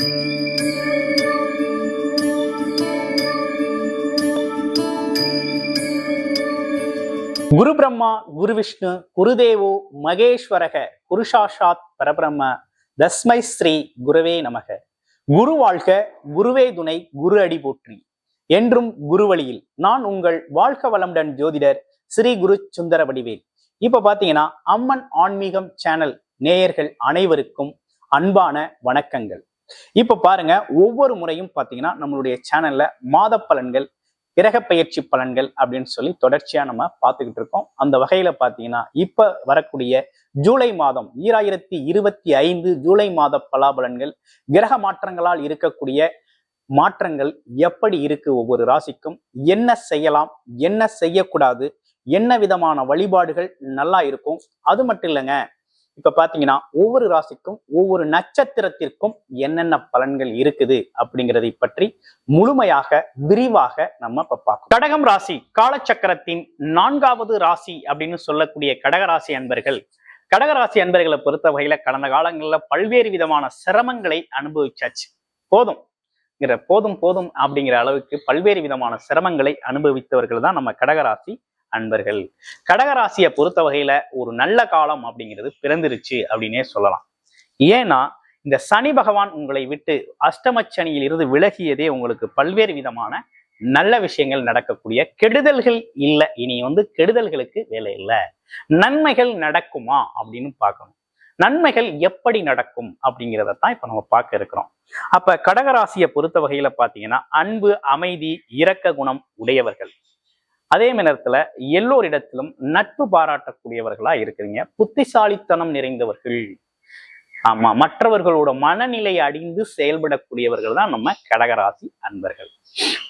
குரு பிரம்மா குரு விஷ்ணு குருதேவோ மகேஸ்வரக குருஷாஷாத் பரபிரம்ம தஸ்மை ஸ்ரீ குருவே நமக. குரு வாழ்க குருவே துணை குரு அடி போற்றி. என்றும் குரு வழியில் நான் உங்கள் வாழ்க வளமுடன் ஜோதிடர் ஸ்ரீ குரு சுந்தர வடிவேல். இப்ப பாத்தீங்கன்னா அம்மன் ஆன்மீகம் சேனல் நேயர்கள் அனைவருக்கும் அன்பான வணக்கங்கள். இப்ப பாருங்க ஒவ்வொரு முறையும் பாத்தீங்கன்னா நம்மளுடைய சேனல்ல மாத பலன்கள் கிரக பயிற்சி பலன்கள் அப்படின்னு சொல்லி தொடர்ச்சியா நம்ம பார்த்துக்கிட்டு இருக்கோம். அந்த வகையில பாத்தீங்கன்னா இப்ப வரக்கூடிய ஜூலை மாதம் ஈராயிரத்தி இருபத்தி ஐந்து ஜூலை மாத பலாபலன்கள் கிரக மாற்றங்களால் இருக்கக்கூடிய மாற்றங்கள் எப்படி இருக்கு ஒவ்வொரு ராசிக்கும் என்ன செய்யலாம் என்ன செய்யக்கூடாது என்ன விதமான வழிபாடுகள் நல்லா இருக்கும் அது மட்டும் இல்லைங்க இப்ப பாத்தீங்கன்னா ஒவ்வொரு ராசிக்கும் ஒவ்வொரு நட்சத்திரத்திற்கும் என்னென்ன பலன்கள் இருக்குது அப்படிங்கிறதை பற்றி முழுமையாக விரிவாக நம்ம இப்ப பார்க்கணும். கடகம் ராசி காலச்சக்கரத்தின் நான்காவது ராசி அப்படின்னு சொல்லக்கூடிய கடகராசி அன்பர்கள். கடகராசி அன்பர்களை பொறுத்த வகையில கடந்த காலங்கள்ல பல்வேறு விதமான சிரமங்களை அனுபவிச்சாச்சு. போதும். போதும் போதும் அப்படிங்கிற அளவுக்கு பல்வேறு விதமான சிரமங்களை அனுபவித்தவர்கள் தான் நம்ம கடகராசி அன்பர்கள் கடகராசியை பொறுத்த வகையில ஒரு நல்ல காலம் அப்படிங்கிறது பிறந்துருச்சு அப்படின்னே சொல்லலாம். ஏன்னா இந்த சனி பகவான் உங்களை விட்டு அஷ்டமச்சனியில் இருந்து விலகியதே உங்களுக்கு பல்வேறு விதமான நல்ல விஷயங்கள் நடக்கக்கூடிய கெடுதல்கள் இல்லை. இனி வந்து கெடுதல்களுக்கு வேலை இல்லை. நன்மைகள் நடக்குமா அப்படின்னு பார்க்கணும். நன்மைகள் எப்படி நடக்கும் அப்படிங்கிறத தான் இப்ப நம்ம பார்க்க இருக்கிறோம். அப்ப கடகராசியை பொறுத்த வகையில பாத்தீங்கன்னா அன்பு அமைதி இரக்க குணம் உடையவர்கள். அதே நேரத்துல எல்லோரிடத்திலும் நட்பு பாராட்டக்கூடியவர்களா இருக்கிறீங்க. புத்திசாலித்தனம் நிறைந்தவர்கள். ஆமா மற்றவர்களோட மனநிலை அடிந்து செயல்படக்கூடியவர்கள் தான் நம்ம கடகராசி அன்பர்கள்.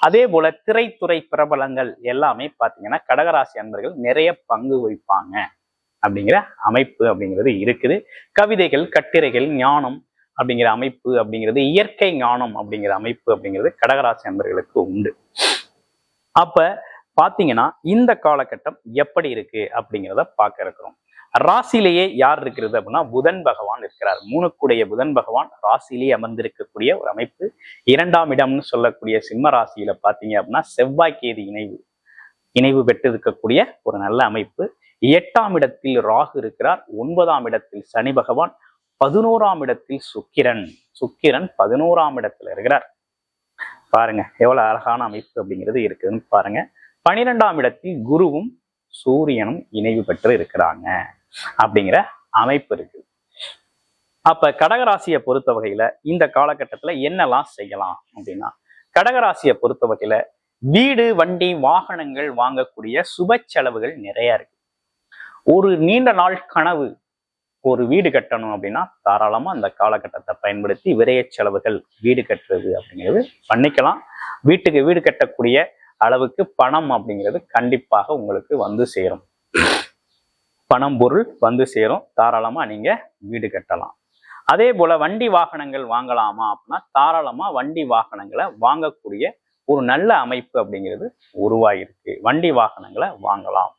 அதே போல திரைத்துறை பிரபலங்கள் எல்லாமே பாத்தீங்கன்னா கடகராசி அன்பர்கள் நிறைய பங்கு வகிப்பாங்க. அப்படிங்கிற அமைப்பு அப்படிங்கிறது இருக்குது. கவிதைகள் கட்டுரைகள் ஞானம் அப்படிங்கிற அமைப்பு அப்படிங்கிறது இயற்கை ஞானம் அப்படிங்கிற அமைப்பு அப்படிங்கிறது கடகராசி அன்பர்களுக்கு உண்டு. அப்ப பாத்தீங்கன்னா இந்த காலகட்டம் எப்படி இருக்கு அப்படிங்கிறத பார்க்க இருக்கிறோம். ராசியிலேயே யார் இருக்கிறது அப்படின்னா புதன் பகவான் இருக்கிறார். மூணுக்குடைய புதன் பகவான் ராசியிலேயே அமர்ந்திருக்கக்கூடிய ஒரு அமைப்பு. இரண்டாம் இடம்னு சொல்லக்கூடிய சிம்ம ராசியில பார்த்தீங்க அப்படின்னா செவ்வாய்க்கேது இணைவு இணைவு பெற்று இருக்கக்கூடிய ஒரு நல்ல அமைப்பு. எட்டாம் இடத்தில் ராகு இருக்கிறார். ஒன்பதாம் இடத்தில் சனி பகவான். பதினோராம் இடத்தில் சுக்கிரன். சுக்கிரன் பதினோராம் இடத்துல இருக்கிறார். பாருங்க எவ்வளவு அழகான அமைப்பு அப்படிங்கிறது இருக்குதுன்னு பாருங்க. பனிரெண்டாம் இடத்தில் குருவும் சூரியனும் இணைவு பெற்று இருக்கிறாங்க அப்படிங்கிற அமைப்பு இருக்கு. அப்ப கடகராசியை பொறுத்த வகையில இந்த காலகட்டத்துல என்னெல்லாம் செய்யலாம் அப்படின்னா கடகராசியை பொறுத்த வகையில வீடு வண்டி வாகனங்கள் வாங்கக்கூடிய சுப செலவுகள் நிறைய இருக்கு. ஒரு நீண்ட நாள் கனவு ஒரு வீடு கட்டணும் அப்படின்னா தாராளமா அந்த காலகட்டத்தை பயன்படுத்தி விரைய செலவுகள் வீடு கட்டுறது அப்படிங்கிறது பண்ணிக்கலாம். வீட்டுக்கு வீடு கட்டக்கூடிய அளவுக்கு பணம் அப்படிங்கிறது கண்டிப்பாக உங்களுக்கு வந்து சேரும். பணம் பொருள் வந்து சேரும். தாராளமாக நீங்கள் வீடு கட்டலாம். அதே போல் வண்டி வாகனங்கள் வாங்கலாமா அப்படின்னா தாராளமாக வண்டி வாகனங்களை வாங்கக்கூடிய ஒரு நல்ல அமைப்பு அப்படிங்கிறது உருவாகிருக்கு வண்டி வாகனங்களை வாங்கலாம்.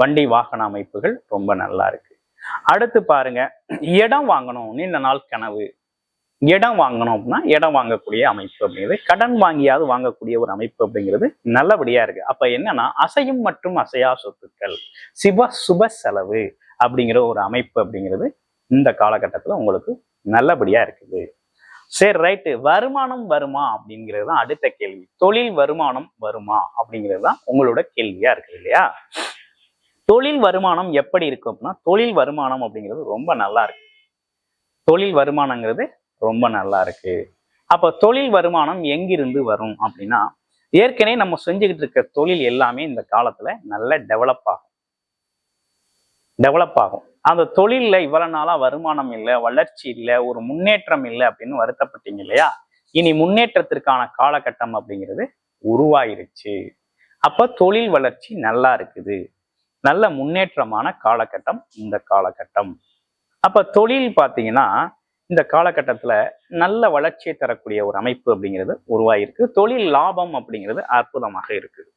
வண்டி வாகன அமைப்புகள் ரொம்ப நல்லா இருக்கு. அடுத்து பாருங்க இடம் வாங்கணும். நீண்ட நாள் கனவு. இடம் வாங்கணும் அப்படின்னா இடம் வாங்கக்கூடிய அமைப்பு அப்படிங்கிறது கடன் வாங்கியாவது வாங்கக்கூடிய ஒரு அமைப்பு அப்படிங்கிறது நல்லபடியா இருக்கு. அப்ப என்னன்னா அசையும் மற்றும் அசையா சொத்துக்கள் சிவ சுப செலவு அப்படிங்கிற ஒரு அமைப்பு அப்படிங்கிறது இந்த காலகட்டத்துல உங்களுக்கு நல்லபடியா இருக்குது. சரி ரைட்டு வருமானம் வருமா அப்படிங்கிறது தான் அடுத்த கேள்வி. தொழில் வருமானம் வருமா அப்படிங்கிறது தான் உங்களோட கேள்வியா இருக்குது இல்லையா? தொழில் வருமானம் எப்படி இருக்கும் அப்படின்னா தொழில் வருமானம் அப்படிங்கிறது ரொம்ப நல்லா இருக்கு. தொழில் வருமானங்கிறது ரொம்ப நல்லா இருக்கு. அப்போ தொழில் வருமானம் எங்கிருந்து வரும் அப்படின்னா ஏற்கனவே நம்ம செஞ்சுக்கிட்டு இருக்க தொழில் எல்லாமே இந்த காலத்துல நல்ல டெவலப் ஆகும். டெவலப் ஆகும். அந்த தொழில்ல இவ்வளவு நாளா வருமானம் இல்லை வளர்ச்சி இல்லை ஒரு முன்னேற்றம் இல்லை அப்படின்னு வருத்தப்பட்டீங்க இல்லையா? இனி முன்னேற்றத்திற்கான காலகட்டம் அப்படிங்கிறது உருவாயிருச்சு. அப்ப தொழில் வளர்ச்சி நல்லா இருக்குது. நல்ல முன்னேற்றமான காலகட்டம் இந்த காலகட்டம். அப்ப தொழில் பார்த்தீங்கன்னா இந்த காலகட்டத்துல நல்ல வளர்ச்சியை தரக்கூடிய ஒரு அமைப்பு அப்படிங்கிறது உருவாயிருக்கு. தொழில் லாபம் அப்படிங்கிறது அற்புதமாக இருக்குது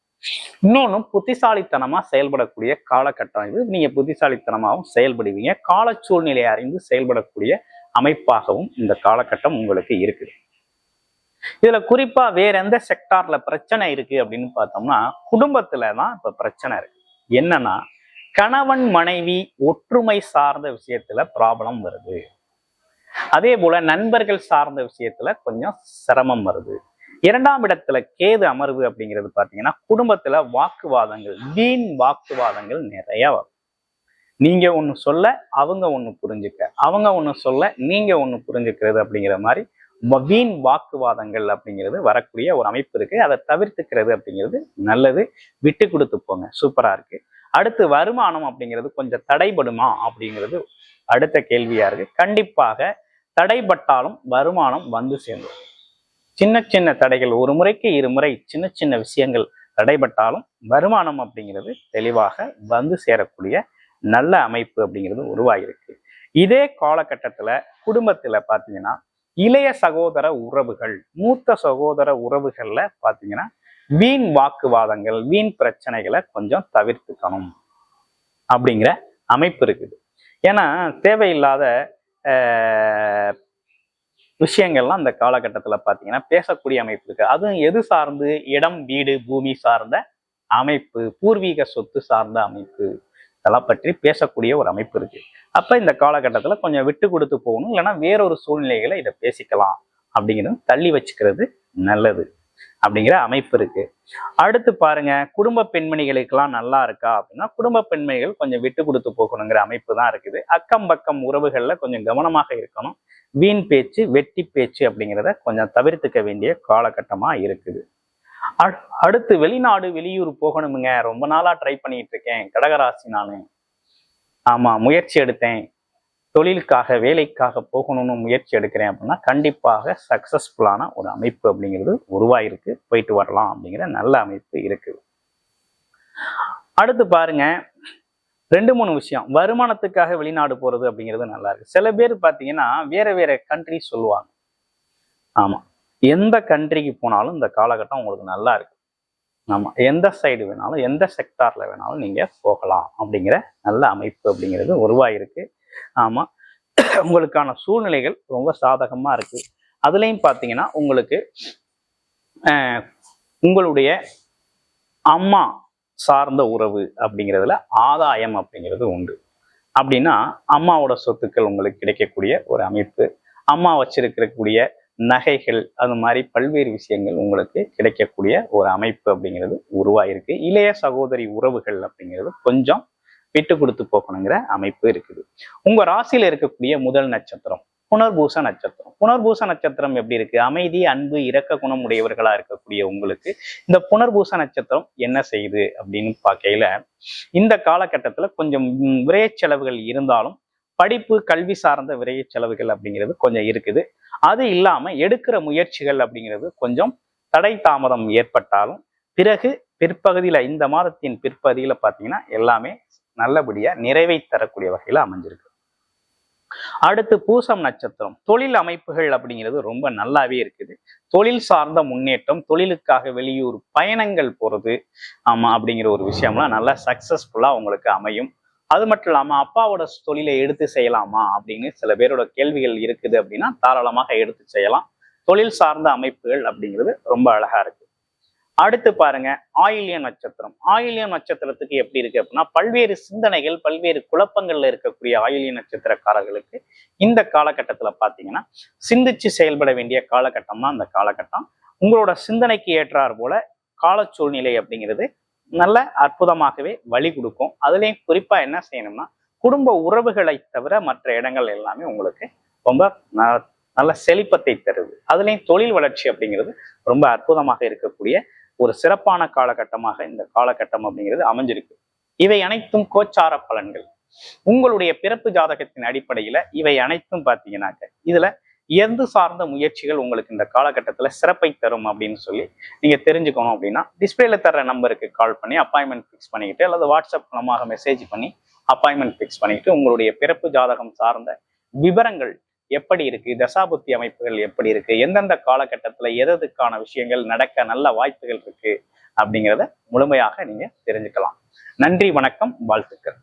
இன்னொன்னு புத்திசாலித்தனமா செயல்படக்கூடிய காலகட்டம் இது. நீங்க புத்திசாலித்தனமாகவும் செயல்படுவீங்க. கால சூழ்நிலையை அறிந்து செயல்படக்கூடிய அமைப்பாகவும் இந்த காலகட்டம் உங்களுக்கு இருக்குது. இதுல குறிப்பா வேற எந்த செக்டார்ல பிரச்சனை இருக்கு அப்படின்னு பார்த்தோம்னா குடும்பத்துல தான் இப்ப பிரச்சனை இருக்கு. என்னன்னா கணவன் மனைவி ஒற்றுமை சார்ந்த விஷயத்துல ப்ராப்ளம் வருது. அதே போல நண்பர்கள் சார்ந்த விஷயத்துல கொஞ்சம் சிரமம் வருது. இரண்டாம் இடத்துல கேது அமர்வு அப்படிங்கிறது பாத்தீங்கன்னா குடும்பத்துல வாக்குவாதங்கள் வீண் வாக்குவாதங்கள் நிறைய வரும். நீங்க ஒண்ணு சொல்ல அவங்க ஒண்ணு புரிஞ்சுக்க. அவங்க ஒண்ணு சொல்ல நீங்க ஒண்ணு புரிஞ்சுக்கிறது அப்படிங்கிற மாதிரி வீண் வாக்குவாதங்கள் அப்படிங்கிறது வரக்கூடிய ஒரு அமைப்பு இருக்கு. அதை தவிர்த்துக்கிறது அப்படிங்கிறது நல்லது. விட்டு கொடுத்து போங்க. சூப்பரா இருக்கு. அடுத்து வருமானம் அப்படிங்கிறது கொஞ்சம் தடைபடுமா அப்படிங்கிறது அடுத்த கேள்வியா இருக்கு. கண்டிப்பாக தடைபட்டாலும் வருமானம் வந்து சேர்ந்துடும் சின்ன சின்ன தடைகள் ஒரு முறைக்கு இருமுறை சின்ன சின்ன விஷயங்கள் தடைபட்டாலும் வருமானம் அப்படிங்கிறது தெளிவாக வந்து சேரக்கூடிய நல்ல அமைப்பு அப்படிங்கிறது உருவாகிருக்கு இதே காலகட்டத்துல குடும்பத்துல பாத்தீங்கன்னா இளைய சகோதர உறவுகள் மூத்த சகோதர உறவுகள்ல பாத்தீங்கன்னா வீண் வாக்குவாதங்கள் வீண் பிரச்சனைகளை கொஞ்சம் தவிர்த்துக்கணும் அப்படிங்கிற அமைப்பு இருக்குது. ஏன்னா தேவையில்லாத விஷயங்கள்லாம் அந்த காலகட்டத்தில் பார்த்தீங்கன்னா பேசக்கூடிய அமைப்பு இருக்குது அதுவும் எது சார்ந்து? இடம் வீடு பூமி சார்ந்த அமைப்பு பூர்வீக சொத்து சார்ந்த அமைப்பு. இதெல்லாம் பற்றி பேசக்கூடிய ஒரு அமைப்பு இருக்குது அப்போ இந்த காலகட்டத்தில் கொஞ்சம் விட்டு கொடுத்து போகணும். இல்லைன்னா வேறொரு சூழ்நிலைகளை இதை பேசிக்கலாம். அப்படிங்கிறது தள்ளி வச்சுக்கிறது நல்லது. அப்படிங்கிற அமைப்பு இருக்கு. அடுத்து பாருங்க குடும்ப பெண்மணிகளுக்கெல்லாம் நல்லா இருக்கா அப்படின்னா குடும்ப பெண்மணிகள் கொஞ்சம் விட்டு கொடுத்து போகணுங்கிற அமைப்பு தான் இருக்குது. அக்கம் பக்கம் உறவுகள்ல கொஞ்சம் கவனமாக இருக்கணும். வீண் பேச்சு வெட்டி பேச்சு அப்படிங்கிறத கொஞ்சம் தவிர்த்துக்க வேண்டிய காலகட்டமா இருக்குது. அடுத்து வெளிநாடு வெளியூர் போகணுமுங்க. ரொம்ப நாளா ட்ரை பண்ணிட்டு இருக்கேன். கடகராசி நானு ஆமா முயற்சி எடுத்தேன். தொழிலுக்காக வேலைக்காக போகணும்னு முயற்சி எடுக்கிறேன் அப்படின்னா கண்டிப்பாக சக்சஸ்ஃபுல்லான ஒரு அமைப்பு அப்படிங்கிறது உருவாயிருக்கு. போயிட்டு வரலாம் அப்படிங்கிற நல்ல அமைப்பு இருக்குது அடுத்து பாருங்க. ரெண்டு மூணு விஷயம். வருமானத்துக்காக வெளிநாடு போறது அப்படிங்கிறது நல்லா இருக்கு. சில பேர் பார்த்தீங்கன்னா வேற வேற கண்ட்ரி சொல்லுவாங்க. ஆமாம் எந்த கண்ட்ரிக்கு போனாலும் இந்த காலகட்டம் உங்களுக்கு நல்லா இருக்கு. ஆமாம் எந்த சைடு வேணாலும் எந்த செக்டாரில் வேணாலும் நீங்கள் போகலாம் அப்படிங்கிற நல்ல அமைப்பு அப்படிங்கிறது உருவாயிருக்கு. ஆமாம் உங்களுக்கான சூழ்நிலைகள் ரொம்ப சாதகமா இருக்கு. அதுலேயும் பாத்தீங்கன்னா உங்களுக்கு உங்களுடைய அம்மா சார்ந்த உறவு அப்படிங்கிறதுல ஆதாயம் அப்படிங்கிறது உண்டு. அப்படின்னா அம்மாவோட சொத்துக்கள் உங்களுக்கு கிடைக்கக்கூடிய ஒரு அமைப்பு அம்மா வச்சிருக்கக்கூடிய நகைகள் அது மாதிரி பல்வேறு விஷயங்கள் உங்களுக்கு கிடைக்கக்கூடிய ஒரு அமைப்பு அப்படிங்கிறது உருவாயிருக்கு. இளைய சகோதரி உறவுகள் அப்படிங்கிறது கொஞ்சம் விட்டு கொடுத்து போகணுங்கிற அமைப்பு இருக்குது. உங்க ராசியில இருக்கக்கூடிய முதல் நட்சத்திரம் புனர்பூச நட்சத்திரம். புனர்பூச நட்சத்திரம் எப்படி இருக்கு? அமைதி அன்பு இரக்க குணம் உடையவர்களா இருக்கக்கூடிய உங்களுக்கு இந்த புனர்பூச நட்சத்திரம் என்ன செய்யுது அப்படின்னு பார்க்கையில இந்த காலகட்டத்துல கொஞ்சம் விரைய செலவுகள் இருந்தாலும் படிப்பு கல்வி சார்ந்த விரைய செலவுகள் அப்படிங்கிறது கொஞ்சம் இருக்குது. அது இல்லாம எடுக்கிற முயற்சிகள் அப்படிங்கிறது கொஞ்சம் தடை தாமதம் ஏற்பட்டாலும் பிறகு பிற்பகுதியில இந்த மாதத்தின் பிற்பகுதியில பாத்தீங்கன்னா எல்லாமே நல்லபடியா நிறைவை தரக்கூடிய வகையில அமைஞ்சிருக்கு. அடுத்து பூசம் நட்சத்திரம். தொழில் அமைப்புகள் அப்படிங்கிறது ரொம்ப நல்லாவே இருக்குது. தொழில் சார்ந்த முன்னேற்றம் தொழிலுக்காக வெளியூர் பயணங்கள் போறது ஆமா அப்படிங்கிற ஒரு விஷயம்லாம் நல்லா சக்சஸ்ஃபுல்லா உங்களுக்கு அமையும். அது மட்டும் இல்லாம அப்பாவோட தொழிலை எடுத்து செய்யலாமா அப்படின்னு சில பேரோட கேள்விகள் இருக்குது அப்படின்னா தாராளமாக எடுத்து செய்யலாம். தொழில் சார்ந்த அமைப்புகள் அப்படிங்கிறது ரொம்ப அழகா இருக்கு. அடுத்து பாருங்க ஆயில்ய நட்சத்திரம். ஆயில்ய நட்சத்திரத்துக்கு எப்படி இருக்கு அப்படின்னா பல்வேறு சிந்தனைகள் பல்வேறு குழப்பங்கள்ல இருக்கக்கூடிய ஆயில்ய நட்சத்திரக்காரர்களுக்கு இந்த காலகட்டத்துல பாத்தீங்கன்னா சிந்திச்சு செயல்பட வேண்டிய காலகட்டம் தான் அந்த காலகட்டம். உங்களோட சிந்தனைக்கு ஏற்றார் போல கால சூழ்நிலை அப்படிங்கிறது நல்ல அற்புதமாகவே வழி கொடுக்கும். அதுலேயும் குறிப்பா என்ன செய்யணும்னா குடும்ப உறவுகளை தவிர மற்ற இடங்கள் எல்லாமே உங்களுக்கு ரொம்ப ந- நல்ல செழிப்பத்தை தருது. அதுலேயும் தொழில் வளர்ச்சி அப்படிங்கிறது ரொம்ப அற்புதமாக இருக்கக்கூடிய ஒரு சிறப்பான காலகட்டமாக இந்த காலகட்டம் அப்படிங்கிறது அமைஞ்சிருக்கு. இவை அனைத்தும் கோச்சார பலன்கள். உங்களுடைய பிறப்பு ஜாதகத்தின் அடிப்படையில இவை அனைத்தும் பார்த்தீங்கன்னாக்க இதுல எந்த சார்ந்த முயற்சிகள் உங்களுக்கு இந்த காலகட்டத்துல சிறப்பை தரும் அப்படின்னு சொல்லி நீங்க தெரிஞ்சுக்கணும் அப்படின்னா டிஸ்பிளேல தர்ற நம்பருக்கு கால் பண்ணி அப்பாயின்மெண்ட் ஃபிக்ஸ் பண்ணிக்கிட்டு அல்லது வாட்ஸ்அப் மூலமாக மெசேஜ் பண்ணி அப்பாயின்மெண்ட் ஃபிக்ஸ் பண்ணிக்கிட்டு உங்களுடைய பிறப்பு ஜாதகம் சார்ந்த விவரங்கள் எப்படி இருக்கு? தசாபுத்தி அமைப்புகள் எப்படி இருக்கு? எந்தெந்த காலகட்டத்துல எதற்கான விஷயங்கள் நடக்க நல்ல வாய்ப்புகள் இருக்கு? அப்படிங்கிறத முழுமையாக நீங்க தெரிஞ்சுக்கலாம். நன்றி வணக்கம் வாழ்த்துக்கள்.